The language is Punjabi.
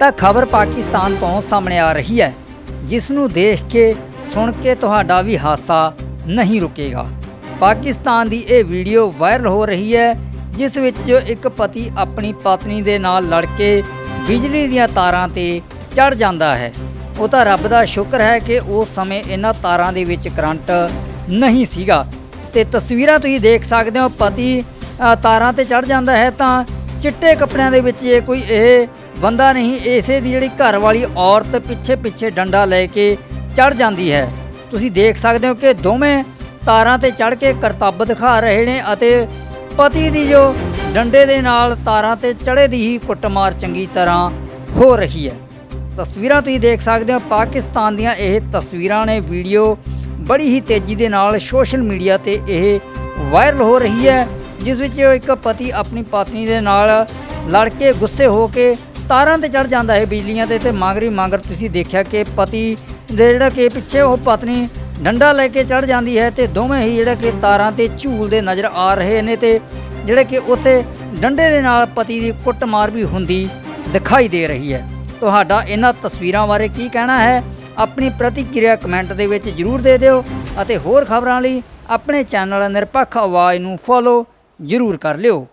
ਤਾਂ ਖਬਰ ਪਾਕਿਸਤਾਨ ਤੋਂ ਸਾਹਮਣੇ ਆ ਰਹੀ ਹੈ, ਜਿਸ ਨੂੰ ਦੇਖ ਕੇ ਸੁਣ ਕੇ ਤੁਹਾਡਾ ਵੀ ਹਾਸਾ ਨਹੀਂ ਰੁਕੇਗਾ। ਪਾਕਿਸਤਾਨ ਦੀ ਇਹ ਵੀਡੀਓ ਵਾਇਰਲ ਹੋ ਰਹੀ ਹੈ, ਜਿਸ ਵਿੱਚ ਇੱਕ ਪਤੀ ਆਪਣੀ ਪਤਨੀ ਦੇ ਨਾਲ ਲੜ ਕੇ ਬਿਜਲੀ ਦੀਆਂ ਤਾਰਾਂ ਤੇ ਚੜ ਜਾਂਦਾ ਹੈ। ਉਹ ਤਾਂ ਰੱਬ ਦਾ ਸ਼ੁਕਰ ਹੈ ਕਿ ਉਸ ਸਮੇਂ ਇਹਨਾਂ ਤਾਰਾਂ ਦੇ ਵਿੱਚ ਕਰੰਟ ਨਹੀਂ ਸੀਗਾ। ਤੇ ਤਸਵੀਰਾਂ ਤੁਸੀਂ ਦੇਖ ਸਕਦੇ ਹੋ, ਪਤੀ ਤਾਰਾਂ ਤੇ ਚੜ ਜਾਂਦਾ ਹੈ ਤਾਂ ਚਿੱਟੇ ਕੱਪੜਿਆਂ ਦੇ ਵਿੱਚ ਇਹ ਕੋਈ ਇਹ ਬੰਦਾ ਨਹੀਂ, ਇਸੇ ਦੀ ਜਿਹੜੀ ਘਰ ਵਾਲੀ ਔਰਤ ਪਿੱਛੇ ਪਿੱਛੇ ਡੰਡਾ ਲੈ ਕੇ ਚੜ ਜਾਂਦੀ ਹੈ। ਤੁਸੀਂ ਦੇਖ ਸਕਦੇ ਹੋ ਕਿ ਦੋਵੇਂ ਤਾਰਾਂ ਤੇ ਚੜ ਕੇ ਕਰਤੱਬ ਦਿਖਾ ਰਹੇ ਨੇ ਅਤੇ ਪਤੀ ਦੀ ਜੋ ਡੰਡੇ ਦੇ ਨਾਲ ਤਾਰਾਂ ਤੇ ਚੜੇ ਦੀ ਹੀ ਕੁੱਟਮਾਰ ਚੰਗੀ ਤਰ੍ਹਾਂ ਹੋ ਰਹੀ ਹੈ। ਤਸਵੀਰਾਂ ਤੁਸੀਂ ਦੇਖ ਸਕਦੇ ਹੋ, ਪਾਕਿਸਤਾਨ ਦੀਆਂ ਇਹ ਤਸਵੀਰਾਂ ਨੇ ਵੀਡੀਓ ਬੜੀ ਹੀ ਤੇਜ਼ੀ ਦੇ ਨਾਲ ਸੋਸ਼ਲ ਮੀਡੀਆ ਤੇ ਇਹ ਵਾਇਰਲ ਹੋ ਰਹੀ ਹੈ। ਜਿਸ ਵਿੱਚ ਇੱਕ ਪਤੀ ਆਪਣੀ ਪਤਨੀ ਦੇ ਨਾਲ ਲੜ ਕੇ ਗੁੱਸੇ ਹੋ ਕੇ ਤਾਰਾਂ ਤੇ ਚੜ ਜਾਂਦਾ ਹੈ ਬਿਜਲੀਆਂ ਤੇ ਤੇ ਮੰਗਰੀ ਮਾਂਗਰ ਤੁਸੀਂ ਦੇਖਿਆ ਕਿ ਪਤੀ ਦੇ ਜਿਹੜਾ ਕਿ ਪਿੱਛੇ ਉਹ ਪਤਨੀ ਡੰਡਾ ਲੈ ਕੇ ਚੜ ਜਾਂਦੀ ਹੈ ਤੇ ਦੋਵੇਂ ਹੀ ਜਿਹੜਾ ਕਿ ਤਾਰਾਂ ਤੇ ਝੂਲਦੇ ਨਜ਼ਰ ਆ ਰਹੇ ਨੇ ਤੇ ਜਿਹੜੇ ਕਿ ਉੱਥੇ ਡੰਡੇ ਦੇ ਨਾਲ ਪਤੀ ਦੀ ਕੁੱਟਮਾਰ ਵੀ ਹੁੰਦੀ ਦਿਖਾਈ ਦੇ ਰਹੀ ਹੈ। ਤੁਹਾਡਾ ਇਹਨਾਂ ਤਸਵੀਰਾਂ ਬਾਰੇ ਕੀ ਕਹਿਣਾ ਹੈ? ਆਪਣੀ ਪ੍ਰਤੀਕਿਰਿਆ ਕਮੈਂਟ ਦੇ ਵਿੱਚ ਜਰੂਰ ਦੇ ਦਿਓ ਅਤੇ ਹੋਰ ਖਬਰਾਂ ਲਈ ਆਪਣੇ ਚੈਨਲ ਨਿਰਪੱਖ ਆਵਾਜ਼ ਨੂੰ ਫੋਲੋ ਜਰੂਰ ਕਰ ਲਿਓ।